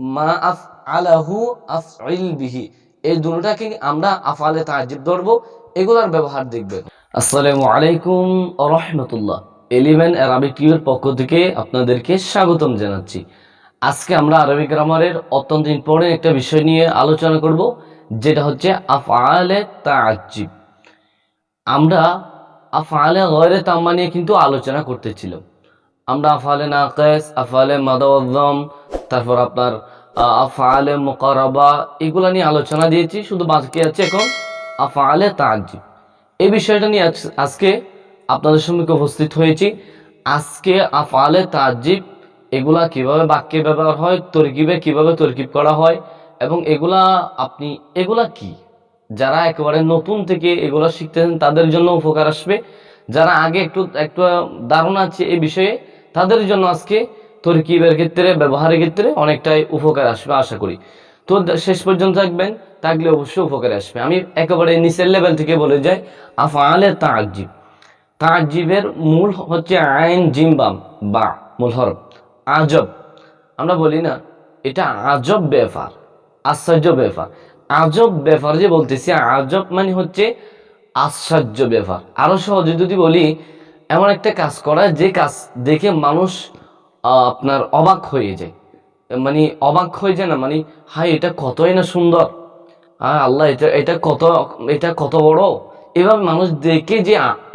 মা আফ আলাহু আফ বিহি। এই দুটাকে আমরা আফালে তাজিব ধরবো, এগুলার ব্যবহার দেখবেন। আসসালামু আলাইকুম রহমতুল্লাহ। এলিভেন টিভির পক্ষ থেকে আপনাদেরকে স্বাগতম জানাচ্ছি। আজকে আমরা গ্রামারের অত্যন্ত ইম্পর্টেন্ট একটা বিষয় নিয়ে আলোচনা করব, যেটা হচ্ছে আফআলে তাজিব আমরা আফআলে গয়রে তাম্মা নিয়ে কিন্তু আলোচনা করতেছিলাম। আমরা আফআলে নাকেস, আফআলে মাদাওয়াজ্জম তারপর আপনার আফআলে মুকারাবা, এগুলা নিয়ে আলোচনা দিয়েছি, শুধু বাকি আছে এখন আফআলে তাজিব এই বিষয়টা নিয়ে আজকে আপনাদের সম্মুখে উপস্থিত হয়েছি। আজকে আফআলে তাজিব এগুলা কীভাবে বাক্যে ব্যবহার হয় তরকিবে কীভাবে তরকিব করা হয়, এবং এগুলা আপনি, এগুলা কি? যারা একেবারে নতুন থেকে এগুলো শিখতেছেন, তাদের জন্য উপকার আসবে। যারা আগে একটু একটু ধারণা আছে এই বিষয়ে, তাদের জন্য আজকে তরকিবের ক্ষেত্রে, ব্যবহারের ক্ষেত্রে অনেকটাই উপকার আসবে, আশা করি। তো শেষ পর্যন্ত থাকবেন, থাকলে অবশ্যই উপকারে আসবে। আমি একেবারে নিচের লেভেল থেকে বলে যাই, আফআলে তাজিব তাজিবের মূল হচ্ছে আইন জিম্বাম বা, মূল হরফ। আজব। আমরা বলি না, এটা আজব ব্যাপার, আশ্চর্য ব্যাপার। আজব ব্যাপার যে বলতেছি, আজব মানে হচ্ছে আশ্চর্য ব্যাপার। আরও সহজে যদি বলি, এমন একটা কাজ করা, যে কাজ দেখে মানুষ আপনার অবাক হয়ে যায়। মানে অবাক হয়ে যায় না? মানে হাই এটা কতই না সুন্দর। হ্যাঁ আল্লাহ, এটা এটা কত এটা কত বড়। এভাবে মানুষ দেখে যে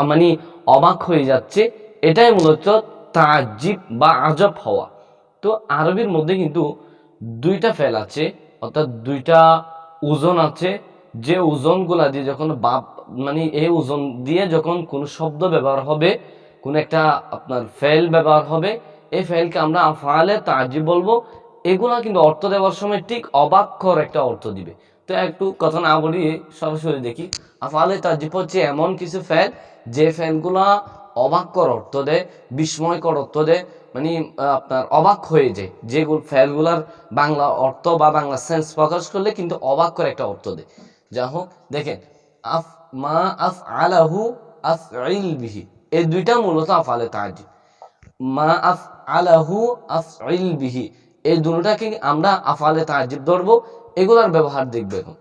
মানে অবাক হয়ে যাচ্ছে, এটাই মূলত তাজিব বা আজব হওয়া। তো আরবির মধ্যে কিন্তু দুইটা ফেল আছে, অর্থাৎ দুইটা ওজন আছে। যে ওজনগুলা দিয়ে যখন বাপ মানে এই ওজন দিয়ে যখন কোনো শব্দ ব্যবহার হবে, কোন একটা আপনার ফেল ব্যবহার হবে এই ফেলকে আমরা আফালে তাজিব বলব। এগুলা কিন্তু অর্থ দেওয়ার সময় ঠিক অবাক্ষর একটা অর্থ দিবে। তো একটু কথা না বলি সরাসরি দেখি। আফালে তাজিব হচ্ছে এমন কিছু ফেল যে ফেলগুলা অবাক্যর অর্থ দেয়, বিস্ময়কর অর্থ দেয় মানে আপনার অবাক হয়ে যায়। যেগুলো ফেলগুলার বাংলা অর্থ বা বাংলা সেন্স প্রকাশ করলে কিন্তু অবাক করে একটা অর্থ দেয়। যা হোক, দেখেন, আফ, মা আফ আলাহু আফ বিহি। এই দুইটা মূলত আফালে তাজিব। মা আফ আলাহু আফ বিহি। এই দুটাকে আমরা আফালে তাজিব ধরবো, এগুলার ব্যবহার দেখবে এখন।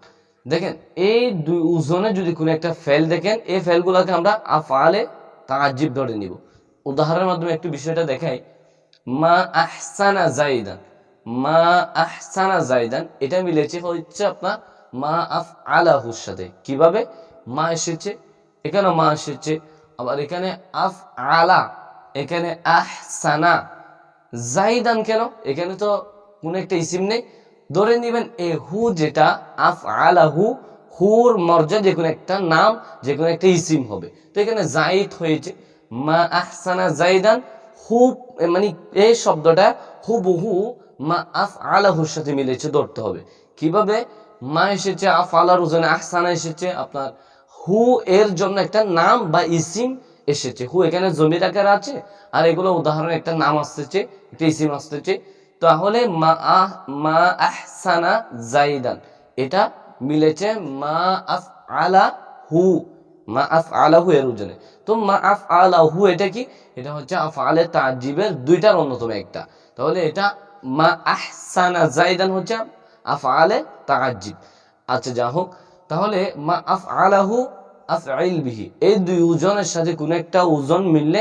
দেখেন, এই দুই ওজনে যদি কোনো একটা ফেল দেখেন, এই ফেলগুলোকে আমরা আফালে তাজিব ধরে নিব। উদাহরণের মাধ্যমে একটু বিষয়টা দেখাই। মা আহসানা জাইদান মা আহসানা জাইদান এটা মিলেছে হচ্ছে আপনার মা আফ আলাহুর সাথে। কীভাবে? মা এসেছে এখানে মা এসেছে, আবার এখানে আফ আলা এখানে আহসানা। জাইদান কেন? এখানে তো কোন একটা ইসিম নেই। ধরে নিবেন এ হু যেটা আফ আলাহু হুর মর্যাদা যে কোনো একটা নাম, যে কোনো একটা ইসিম হবে। তো এখানে জাইদ হয়েছে। মা আহসানা জাইদান, হু মানে এই শব্দটা হুবহু মা আফ আলাহুর সাথে মিলেছে, ধরতে হবে। কীভাবে? মা এসেছে আফ আলার ওজনে আহসানা এসেছে, আপনার হু, এর জন্য একটা নাম বা ইসিম এসেছে। হু, এখানে জমির আকার আছে, আর এগুলো উদাহরণ, একটা নাম আসতেছে, একটা ইসিম আসতেছে। তাহলে মা আহ, মা আহসানা জাইদান, এটা মিলেছে মা আফ আলা হু, মা আফ আলা হু এর ওজনে তো মা আফ আলা হু এটা কি? এটা হচ্ছে আফ আলে তাজিবের দুইটার অন্যতম একটা। তাহলে এটা মা আহসানা জাইদান হচ্ছে আফ আলে তাজিব। আচ্ছা যা হোক, তাহলে মা আফ আলাহু আফ বিহি। এই দুই ওজনের সাথে কোনো একটা ওজন মিললে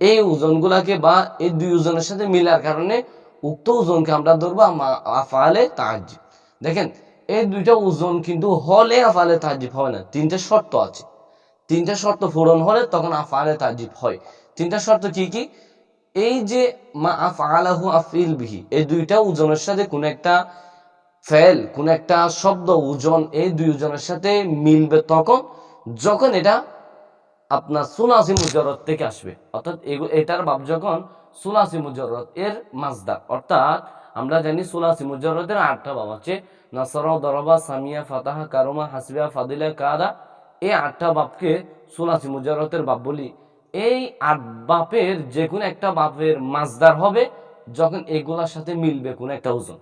এই ওজনগুলাকে বা এই দুই ওজনের সাথে মিলার কারণে উক্ত ওজনকে আমরা ধরবো দেখেন, এই দুইটা ওজন কিন্তু হলে না। তিনটা শর্ত আছে। তিনটা শর্ত পূরণ হলে তখন হয়। তিনটা শর্ত কি কি? এই যে মা আফিল বিহি, এই দুইটা ওজনের সাথে কোন একটা ফেল, কোন একটা শব্দ ওজন এই দুই ওজনের সাথে মিলবে তখন যখন এটা আপনার সুলাসি মুজরত থেকে আসবে, অর্থাৎ এটার ভাব যখন সুলাসি মুজরত এর মাজদার অর্থাৎ আমরা জানি সুলাসি মুজরতের আটটা ভাব আছে, নাসর, দরবা, সামিয়া, ফাতাহা, কারমা, হাসবিয়া, ফাদিলা, কাদা, এই আটটা বাপকে সুলাসি মুজরতের বাপ বলি। এই আট বাপের যে কোনো একটা বাপের মাজদার হবে যখন এগুলার সাথে মিলবে কোনো একটা ওজন।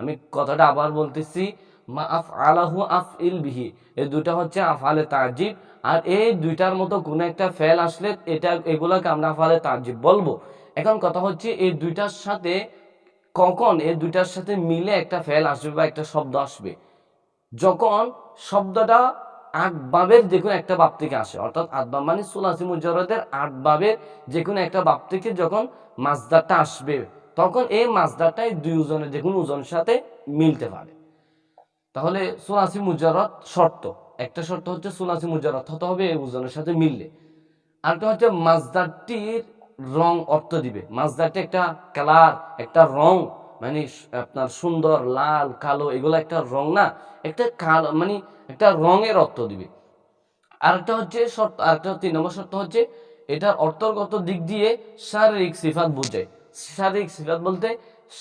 আমি কথাটা আবার বলতেছি মা আফ আলাহু আফ ইল বিহি। এই দুটা হচ্ছে আফালে তাজিব। আর এই দুইটার মতো কোনো একটা ফেল আসলে এটা, এগুলাকে আমরা আফালে তাজিব বলব। এখন কথা হচ্ছে, এই দুইটার সাথে কখন, এই দুইটার সাথে মিলে একটা ফেল আসবে বা একটা শব্দ আসবে? যখন শব্দটা আট বাবের যে কোনো একটা বাপ থেকে আসে, অর্থাৎ আট বাব মানে সুলাসি মুজারদের আট বাবের যে কোনো একটা বাপ থেকে যখন মাছদারটা আসবে, তখন এই মাছদারটাই দুই ওজনের যে কোনো ওজনের সাথে মিলতে পারে। তাহলে সোনাসি মুজারত শর্ত। একটা শর্ত হচ্ছে সুলাসি মুজারত হতে হবে এই ওজনের সাথে মিললে। আরেকটা হচ্ছে মাজদারটির রং অর্থ দিবে। মাজদারটি একটা কালার, একটা রং মানে আপনার সুন্দর, লাল, কালো, এগুলো একটা রং না, একটা কালো মানে একটা রঙের অর্থ দিবে। আরেকটা হচ্ছে শর্ত, আরেকটা তিন নম্বর শর্ত হচ্ছে এটার অর্থগত দিক দিয়ে শারীরিক সিফাত বোঝায়। শারীরিক সিফাত বলতে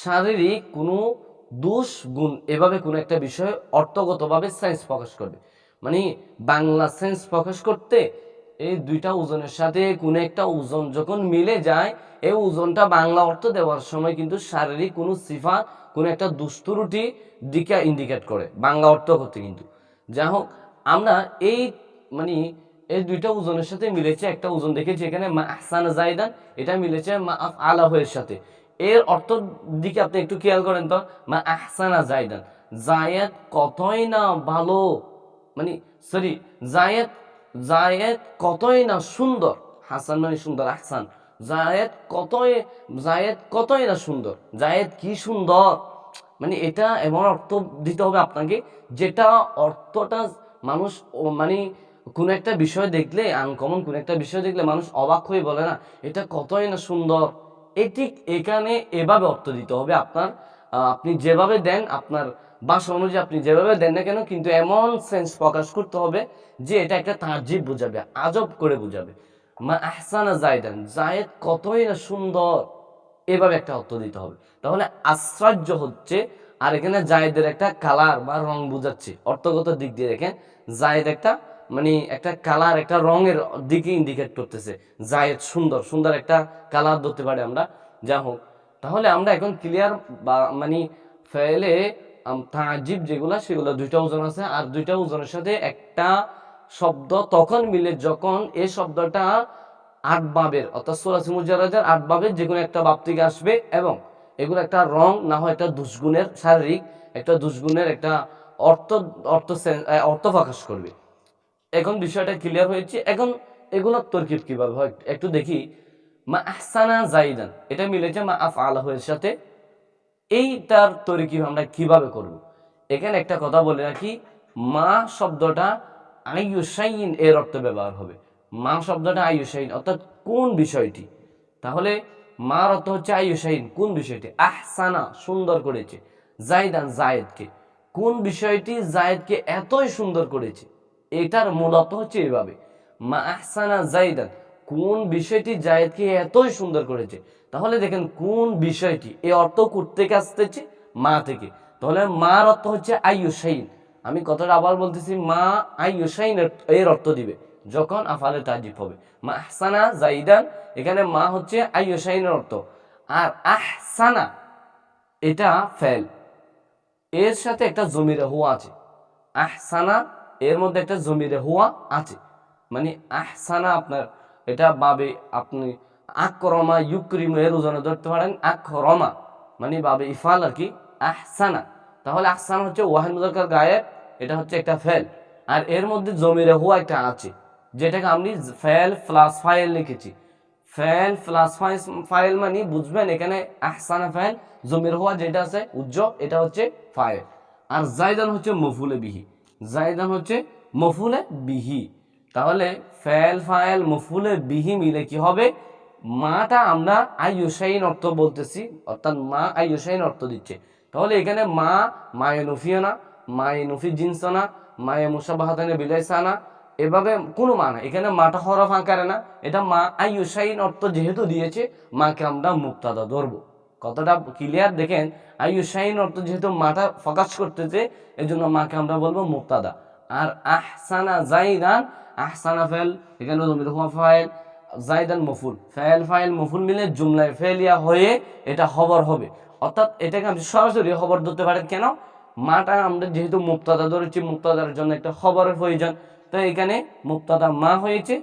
শারীরিক কোনো দোষ গুণ এভাবে কোনো একটা বিষয় অর্থগতভাবে সায়েন্স প্রকাশ করবে। মানে বাংলা সায়েন্স প্রকাশ করতে এই দুইটা ওজনের সাথে কোনো একটা ওজন যখন মিলে যায়, এই ওজনটা বাংলা অর্থ দেওয়ার সময় কিন্তু শারীরিক কোনো সিফাত কোনো একটা দুস্তুরুটি দিকে ইন্ডিকেট করে, বাংলা অর্থ করতে কিন্তু। যাই হোক, আমরা এই মানে এই দুইটা ওজনের সাথে মিলেছে একটা ওজন দেখেছি এখানে, মা আহসান জাইদান এটা মিলেছে মা আফ আলাহের সাথে। এর অর্থ দিকে আপনি একটু খেয়াল করেন তো, মা আহসানা জাইদান জায়েদ কতই না ভালো মানে সরি জায়েদ জায়েদ কতই না সুন্দর। হাসান মানে সুন্দর, আহসান। জায়েদ কতই জায়েদ কতই না সুন্দর। জায়েদ কি সুন্দর? মানে এটা এমন অর্থ দিতে হবে আপনাকে, যেটা অর্থটা মানুষ মানে কোনো একটা বিষয় দেখলে আনকমন কোনো একটা বিষয় দেখলে মানুষ অবাক হয়ে বলে না, এটা কতই না সুন্দর? এটি এখানে এভাবে অর্থ দিতে হবে আপনার আপনি যেভাবে দেন, আপনার বাসা অনুযায়ী আপনি যেভাবে দেন না কেন, কিন্তু এমন সেন্স প্রকাশ করতে হবে যে এটা একটা তাজিব বোঝাবে, আজব করে বোঝাবে। মা আহসানা জায়দান, জায়েদ কতই না সুন্দর, এভাবে একটা অর্থ দিতে হবে। তাহলে আশ্চর্য হচ্ছে, আর এখানে জায়েদের একটা কালার বা রং বোঝাচ্ছে। অর্থগত দিক দিয়ে দেখেন, জায়েদ একটা মানে একটা কালার একটা রঙের দিকে ইন্ডিকেট করতেছে। জায়েদ সুন্দর সুন্দর একটা কালার ধরতে পারি আমরা। যা হোক, তাহলে আমরা এখন ক্লিয়ার বা মানে ফেলে তাজিব যেগুলা, সেগুলো দুইটা ওজন আছে। আর দুইটা ওজনের সাথে একটা শব্দ তখন মিলে যখন এই শব্দটা আট বাবের অর্থাৎ সোলাসি মুজারাজার আট বাবের যে কোনো একটা বাপ থেকে আসবে এবং এগুলো একটা রং, না হয় একটা দুষ্গুণের শারীরিক, একটা দুষ্গুণের একটা অর্থ অর্থ অর্থ প্রকাশ করবে। এখন বিষয়টা ক্লিয়ার হয়েছে। এখন এগুলোর তরকিব কীভাবে হয়? একটু দেখি। মা আহসানা জাইদান এটা মিলেছে মা আফ আলাহের সাথে এইটার তরকিব আমরা কীভাবে করব? এখানে একটা কথা বলে রাখি, মা শব্দটা আইয়ুসাইন এর অর্থ ব্যবহার হবে। মা শব্দটা আইয়ুসাইন অর্থাৎ কোন বিষয়টি? তাহলে মার অর্থ হচ্ছে আইয়ুসাইন কোন বিষয়টি? আহসানা, সুন্দর করেছে। জাইদান জায়েদকে কোন বিষয়টি জায়েদকে এতই সুন্দর করেছে? এটার মূল অর্থ হচ্ছে এইভাবে মা আহসানা জাইদান কোন বিষয়টি জায়েদকে এতই সুন্দর করেছে? তাহলে দেখেন কোন বিষয়টি? এই অর্থ থেকে আসতেছে? মা থেকে। তাহলে মার অর্থ হচ্ছে আইয়ুসাইন আমি কথাটা আবার বলতেছি, মা আইয়ুসাইন এর অর্থ দিবে, যখন আফালে তাজিব হবে। মা আহসানা জাইদান এখানে মা হচ্ছে আইয়ুসাইনের অর্থ। আর আহসানা, এটা ফেল। এর সাথে একটা জমিরে হুয়া আছে। আহসানা এর মধ্যে একটা জমিরে হুয়া আছে। মানে আহসানা আপনার, এটা বাবে আপনি আক্রমা ইউক্রিম এর ওজনে ধরতে পারেন, আক্রমা মানে বাবে ইফাল আর কি, আহসানা। তাহলে আহসানা হচ্ছে ওয়াহেদ মুজাক্কার গায়েব, এটা হচ্ছে একটা ফেল। আর এর মধ্যে জমিরে হুয়া একটা আছে, যেটাকে আমি ফেল প্লাস ফাইল লিখেছি। ফেল প্লাস ফাইল মানে বুঝবেন এখানে আহসানা ফাইল জমির হুয়া যেটা আছে উজ্জ্ব এটা হচ্ছে ফাইল। আর জাইদান হচ্ছে মফুলে বিহি। জাইদান হচ্ছে মফুলে বিহি। তাহলে ফেল ফাইল মফুলে বিহি মিলে কি হবে? মাটা আমরা আইয়ুসাইন অর্থ বলতেছি, অর্থাৎ মা আইয়ুসাইন অর্থ দিচ্ছে। তাহলে এখানে মা, মায়ে নফিও না মায়ে নফি জিন্স না মায়ে মুসাবাহাতানে বিলাইসা না এভাবে কোনো মা না এখানে মাটা হরফ আঁকারে না, এটা মা আইয়ুসাইন অর্থ যেহেতু দিয়েছে, মাকে আমরা মুক্তাদা ধরবো। কতটা ক্লিয়ার দেখেন আইয়ুসাইন অর্থ যেহেতু মাটা ফোকাস করতেছে এই জন্য মাকে আমরা বলব মুক্তাদা আর আহসানা জাইদান আহসানা ফেল এখানে হুয়া ফাইল জাইদান মফুল। ফাইল ফাইল, মফুল মিলে জুমলায় ফেলিয়া হয়ে এটা খবর হবে। অর্থাৎ এটাকে আপনি সরাসরি খবর ধরতে পারেন কেন? মাটা আমরা যেহেতু মুক্তাদা ধরেছি মুক্তাদার জন্য একটা খবরের প্রয়োজন। তো এখানে মুক্তাদা মা হয়েছে,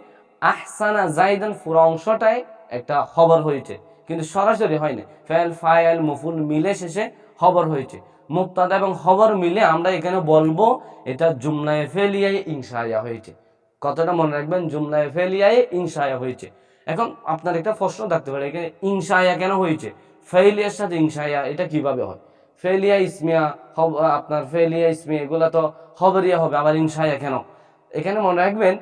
আহসানা জাইদান পুরো অংশটাই একটা খবর হয়েছে। কিন্তু সরাসরি হয়নি ফেল, ফাইল মুফুল মিলে শেষে খবর হয়েছে। মুক্তাদা এবং খবর মিলে আমরা এখানে বলব, এটা জুমলায় ফেলিয়ায় ইনসায়া হয়েছে। কথাটা মনে রাখবেন জুমলায় ফেলিয়ায় ইনসায়া হয়েছে। এখন আপনার একটা প্রশ্ন থাকতে পারে, এখানে ইনসায়া কেন হয়েছে? ফেলিয়ার সাথে ইনসায়া এটা কীভাবে হয়? ফেলিয়া, ইসমিয়া হব- আপনার ফেলিয়া, ইসমিয়া, এগুলো তো খবরিয়া হবে, আবার ইনসায়া কেন? এখানে মনে রাখবেন,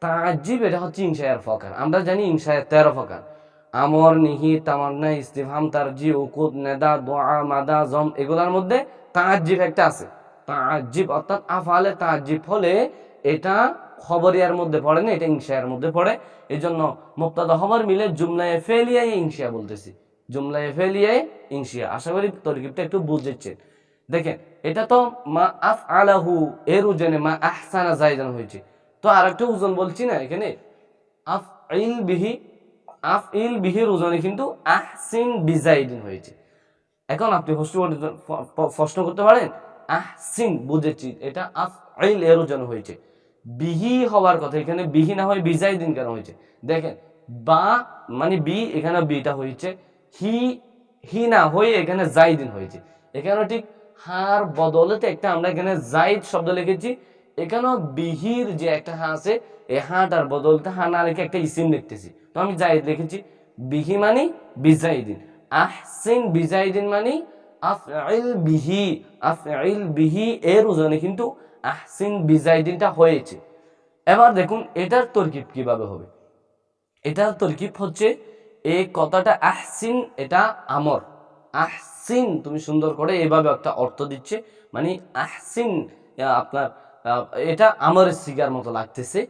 তাজিব এটা হচ্ছে ইনসায়ার ফকার। আমরা জানি ইনসায়ার তেরো ফকার। আমর নিহি তামান্না ইস্তিফাম তারজি উকুদ, নেদা, দোয়া, মাদা, জম এগুলার মধ্যে তাজিব একটা আছে। তাজিব অর্থাৎ আফালে তাজিব হলে এটা খবরিয়ার মধ্যে পড়ে না, এটা ইনসায়ার মধ্যে পড়ে। এই জন্য মুক্তাদা খবর মিলে জুমলায় ফেলিয়াই ইনসিয়া বলতেছি। জুমলায় ফেলিয়াই ইনসিয়া আশা করি তরকিবটা একটু বুঝেছেন। দেখেন, এটা তো মা আফ আলাহু এর উজনে মা আহসানা জাইদান হয়েছে। তো আর একটা ওজন বলছি না এখানে? আফ ইল বিহি আফ ইল বিহির ওজনে কিন্তু আহসিন বিজাইদিন হয়েছে। এখন আপনি প্রশ্ন করতে- পারেন, আহসিন বুঝেছি এটা আফ ইল এর ওজনে হয়েছে। বিহি হওয়ার কথা, এখানে বিহি না হয় বিজাইদিন কেন হয়েছে? দেখেন, বা মানে বি, এখানে বিটা হয়েছে, হি হি না হয়ে এখানে জাইদিন হয়েছে। এখানে ঠিক হার বদলেতে একটা আমরা এখানে জাইদ শব্দ লিখেছি। এখানেও বিহির যে একটা হা আছে এই হাটার বদলতে হা না লিখে একটা ইসিম লিখতেছি তো আমি জাইদ লিখেছি, বিহি মানে বিজাইদিন, আহসিন বিজাইদিন মানে আফইল বিহি আফইল বিহি এর ওজনে কিন্তু আহসিন বিজাইদিনটা হয়েছে। এবার দেখুন, এটার তরকিব কীভাবে হবে? এটার তরকিব হচ্ছে এই কথাটা আহসিন, এটা আমর। আহসিন, তুমি সুন্দর করে এভাবে একটা অর্থ দিচ্ছে মানে আহসিন আপনার এটা আমরের সিগার মতো লাগতেছে।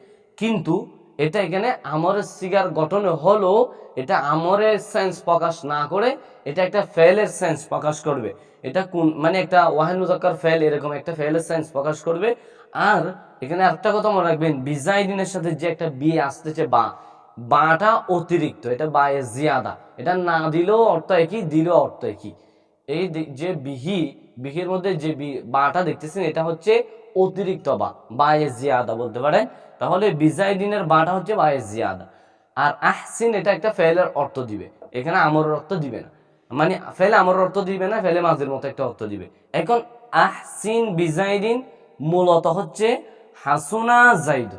কিন্তু এটা এখানে আমরের সিগার গঠন হলো এটা আমরের সেন্স প্রকাশ না করে এটা একটা ফেলের সেন্স প্রকাশ করবে। এটা কোন মানে একটা ওয়াহেন মুজাক্কার ফেল এরকম একটা ফেলের সেন্স প্রকাশ করবে। আর এখানে একটা কথা মনে রাখবেন, বিজাইদিনের সাথে যে একটা বিয়ে আসতেছে বা, বাটা অতিরিক্ত, এটা বায়ে জিয়াদা। এটা না দিলেও অর্থ একই, দিলেও অর্থ একই। এই যে বিহি, বিহির মধ্যে যে বাটা দেখতেছেন, এটা হচ্ছে অতিরিক্ত বা বায়ে জিয়াদা বলতে পারেন তাহলে বিজাইদিনের বাটা হচ্ছে বায়ে জিয়াদা। আর আহসিন এটা একটা ফেলের অর্থ দিবে। এখানে আমরের অর্থ দিবে না। মানে ফেলে আমরের অর্থ দিবে না, ফেলে মাঝের মতো একটা অর্থ দিবে। এখন আহসিন, বিজাইদিন মূলত হচ্ছে হাসুনা জাইদ।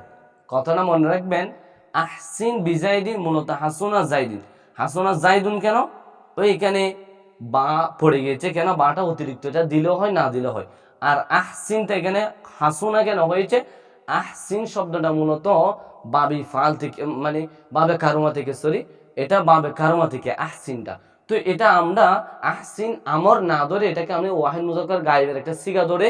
কথাটা মনে রাখবেন, আহসিন, বিজাইদিন মূলত হাসুনা জাইদিন। হাসুনা জাইদুন কেন? তো এখানে বা পড়ে গিয়েছে কেন? বাটা অতিরিক্ত, এটা দিলেও হয়, না দিলেও হয়। আর আহসিনটা এখানে হাসুনা কেন হয়েছে, আহসিন শব্দটা মূলত বাবি ফাল থেকে মানে বাবে কারুমা থেকে সরি এটা বাবে কারুমা থেকে, আহসিনটা। তো এটা আমরা আহসিন আমর না ধরে এটাকে আমি ওয়াহিদ মুজাক্কার গায়েবের একটা সিগা ধরে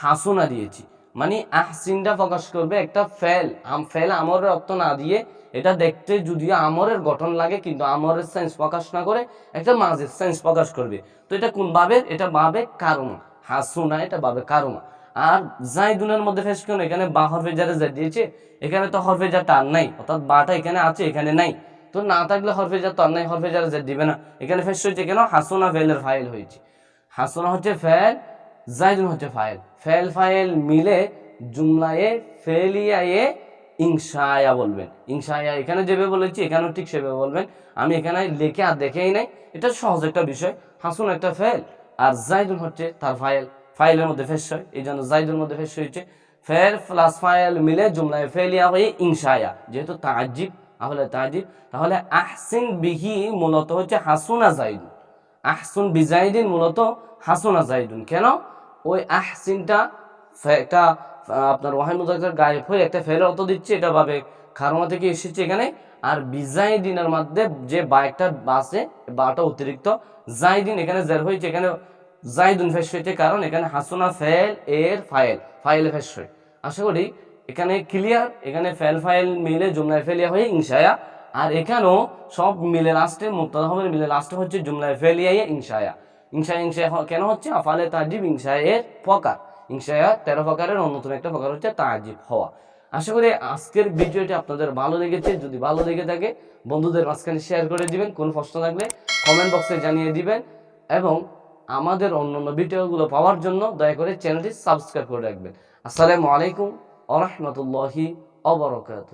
হাসুনা দিয়েছি। মানে আহসিনটা প্রকাশ করবে একটা ফেল, আম, ফেল আমরের অর্থ না দিয়ে, এটা দেখতে যদিও আমরের গঠন লাগে, কিন্তু আমরের সেন্স প্রকাশ না করে একটা মাঝের সেন্স প্রকাশ করবে। তো এটা কোন ভাবে এটা বাবে কারুমা, হাসুনা এটা বাবে কারুমা। আর জাইদুনের মধ্যে ফেস কেন এখানে বা হরফে যারা যা দিয়েছে এখানে তো হরফে যা টান নাই, অর্থাৎ বাটা এখানে আছে, এখানে নাই। তো না থাকলে হরফে যা টান নাই হরফে যারা যা দিবে না। এখানে ফেস হয়েছে কেন? হাসুনা ফেলের ফাইল হয়েছে। হাসুনা হচ্ছে ফেল জাইদুন হচ্ছে ফাইল। ফেল, ফাইল মিলে জুমলায়ে ফেলিয়ায়ে ইনশায়া বলবেন। ইনশায়া এখানে যেভাবে বলেছি, এখানেও ঠিক সেভাবে বলবেন। আমি এখানে লিখে আর দেখেই নাই। এটা সহজ একটা বিষয়। হাসুন একটা ফেল, আর জাইদুন হচ্ছে তার ফাইল। ফাইলের মধ্যে ফেস হয়, এই জন্য জাইদের মধ্যে ফেস হয়েছে। ফের প্লাস ফাইল মিলে জুমলায় ফেলিয়া হয়ে ইনশায়া যেহেতু তাজিব তাহলে তাজিব, তাহলে আহসিন বিহি মূলত হচ্ছে হাসুনা জাইদুন আহসুন বিজাইদিন মূলত হাসুনা জাইদুন। কেন? ওই আহসিনটা একটা আপনার ওয়াহিদ মুজাক্কার গায়েব হয়ে একটা ফেলের অর্থ দিচ্ছে, এটা ভাবে খারমা থেকে এসেছে এখানে। আর বিজাইদিনের মধ্যে যে বা একটা আছে, বাটা অতিরিক্ত, জাইদিন এখানে জের হয়েছে, এখানে জাইদুন ফেস কারণ এখানে হাসুনা ফেল এর ফাইল ফাইল ফেস আশা করি এখানে ক্লিয়ার এখানে ফেল ফাইল মিলে, জুমলায় ফেলিয়া হয়ে ইনশায়া আর এখানেও সব মিলে লাস্টে মুক্তাদা হবে মিলে লাস্টে হচ্ছে জুমলায় ফেলিয়া ইনশায়া ইনশায়া হ- কেন হচ্ছে? আফালে তাজিব ইনশায়ের প্রকার। ইনশায়া তেরো প্রকারের, অন্যতম একটা প্রকার হচ্ছে তাজিব হওয়া। আশা করি আজকের ভিডিওটি আপনাদের ভালো লেগেছে। যদি ভালো লেগে থাকে, বন্ধুদের মাঝখানে শেয়ার করে দিবেন। কোন প্রশ্ন থাকলে কমেন্ট বক্সে জানিয়ে দিবেন। এবং আমাদের অন্যান্য ভিডিওগুলো পাওয়ার জন্য দয়া করে চ্যানেলটি সাবস্ক্রাইব করে রাখবেন। আসসালামু আলাইকুম আ রহমতুল্লাহি অবরকাত